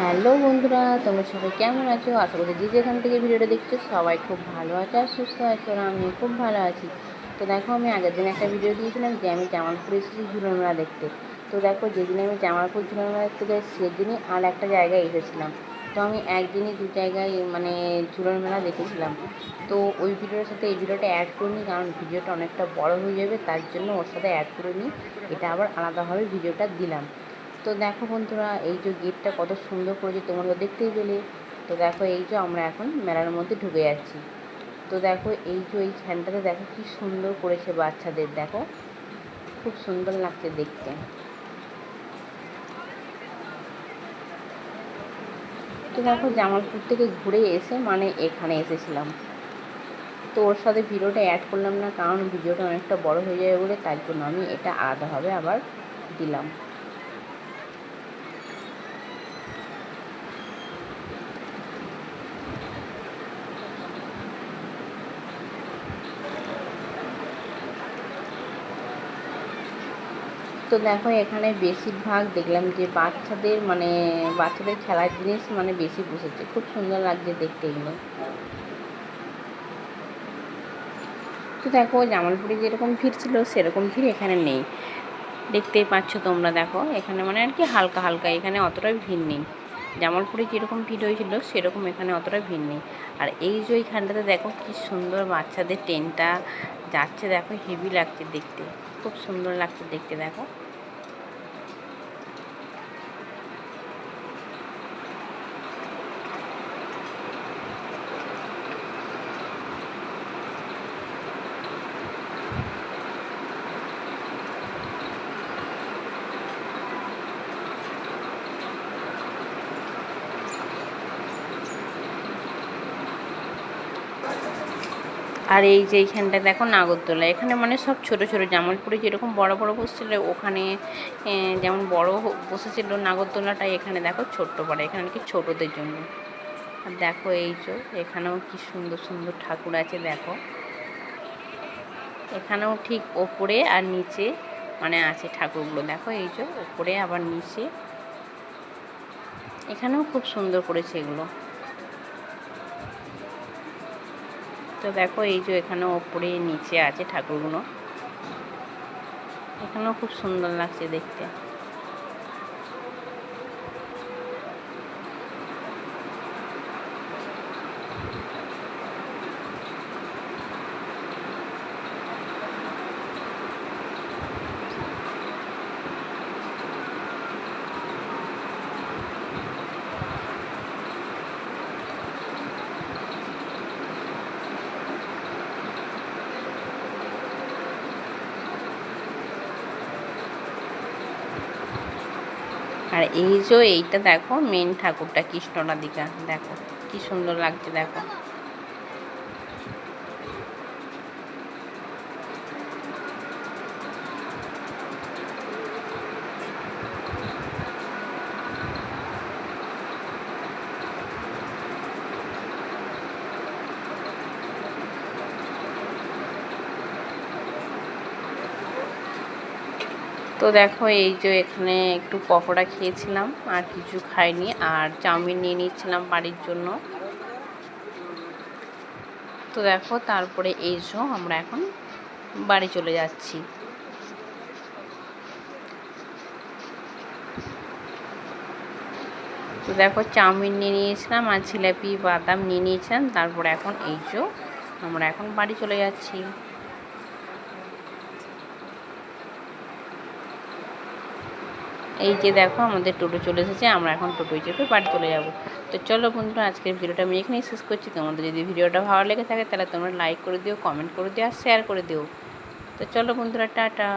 Hello বন্ধুরা, তোমরা সবাই কেমন আছো? আশা করি যে যেখান থেকে ভিডিওটা দেখছ সবাই খুব ভালো আছে আর সুস্থ আছো আর আমি খুব ভালো আছি। তো দেখো, আমি আগের দিন একটা ভিডিও দিয়েছিলাম যে আমি জামালপুর এসেছি ঝুলন মেলা দেখতে। তো দেখো, যেদিন আমি জামালপুর ঝুলন মেলা দেখতে যাই, সেদিনই আর একটা জায়গায় এসেছিলাম। তো আমি একদিনই দু জায়গায় মানে ঝুলন মেলা দেখেছিলাম। তো ওই ভিডিওর সাথে এই ভিডিওটা অ্যাড করিনি, কারণ ভিডিওটা অনেকটা বড় হয়ে যাবে, তার জন্য ওর সাথে অ্যাড করে নিই। এটা আবার আলাদাভাবে ভিডিওটা দিলাম। তো দেখো বন্ধুরা, এই যে গেটটা কত সুন্দর করেছে, তোমরা দেখতেই পেলে। তো দেখো এই যে আমরা এখন মেলার মধ্যে ঢুকে যাচ্ছি। তো দেখো এই যে এই ফ্যানটাতে দেখো কি সুন্দর করেছে বাচ্চাদের, দেখো। খুব সুন্দর লাগছে দেখতে। তো দেখো জামালপুর থেকে ঘুরে এসে মানে এখানে এসেছিলাম। তো ওর সাথে ভিডিওটা অ্যাড করলাম না, কারণ ভিডিওটা অনেকটা বড় হয়ে যাবে বলে তার জন্য আমি এটা আলাদাভাবে আবার দিলাম। তো দেখো এখানে বেশিরভাগ দেখলাম যে বাচ্চাদের মানে বাচ্চাদের খেলার জিনিস মানে বেশি বসেছে। খুব সুন্দর লাগছে দেখতে এগুলো তো দেখো জামালপুরে যেরকম ভিড় ছিল, সেরকম ভিড় এখানে নেই। দেখতেই পাচ্ছ তোমরা দেখো, এখানে মানে আর কি হালকা হালকা, এখানে অতটা ভিড় নেই। জামালপুরে যেরকম ভিড় হয়েছিল, সেরকম এখানে অতটা ভিড় নেই। আর এই যে ওইখানটাতে দেখো কি সুন্দর বাচ্চাদের ট্রেনটা যাচ্ছে, দেখো হেভি লাগছে দেখতে। খুব সুন্দর লাগছে দেখতে দেখো। আর এই যে এইখানটা দেখো নাগরদোলা, এখানে মানে সব ছোট ছোট জামালপুরে যেরকম বড় বড় বসছিল, ওখানে যেমন বড় বসেছিল নাগরদোলাটা এখানে দেখো ছোট্ট পাড়া এখানে কি ছোটদের জন্য। আর দেখো এই যে, এখানেও কি সুন্দর সুন্দর ঠাকুর আছে দেখো। এখানেও ঠিক ওপরে আর নিচে মানে আছে ঠাকুরগুলো, দেখো এই যে ওপরে আবার নিচে। এখানেও খুব সুন্দর করেছে এগুলো। তো দেখো এই যে এখানে ওপরে নিচে আছে ঠাকুরগুলো। এখানেও খুব সুন্দর লাগছে দেখতে। আর এই যে এইটা দেখো মেন ঠাকুরটা কৃষ্ণরাধিকা দেখো কি সুন্দর লাগছে দেখো। তো দেখো, এই যে এখানে একটু পকোড়া খেয়েছিলাম, আর কিছু খাইনি, আর চাউমিন নিয়ে নিচ্ছিলাম বাড়ির জন্য। তো দেখো, তারপরে এই যে আমরা এখন বাড়ি চলে যাচ্ছি। তো দেখো, চাউমিন নিয়ে নিয়েছিলাম, আর জিলাপি, বাদাম নিয়ে নিয়েছিলাম, তারপরে এখন এই যে আমরা এখন বাড়ি চলে যাচ্ছি। এই যে দেখো আমাদের টোটো চলে এসেছে, আমরা এখন টোটোয় চেপে বাড়ি চলে যাব। তো চলো বন্ধুরা, আজকের ভিডিওটা আমি এখানেই শেষ করছি। তোমাদের যদি ভিডিওটা ভালো লেগে থাকে, তাহলে তোমরা লাইক করে দিও কমেন্ট করে দিও, আর শেয়ার করে দিও। তো চলো বন্ধুরা, টাটা।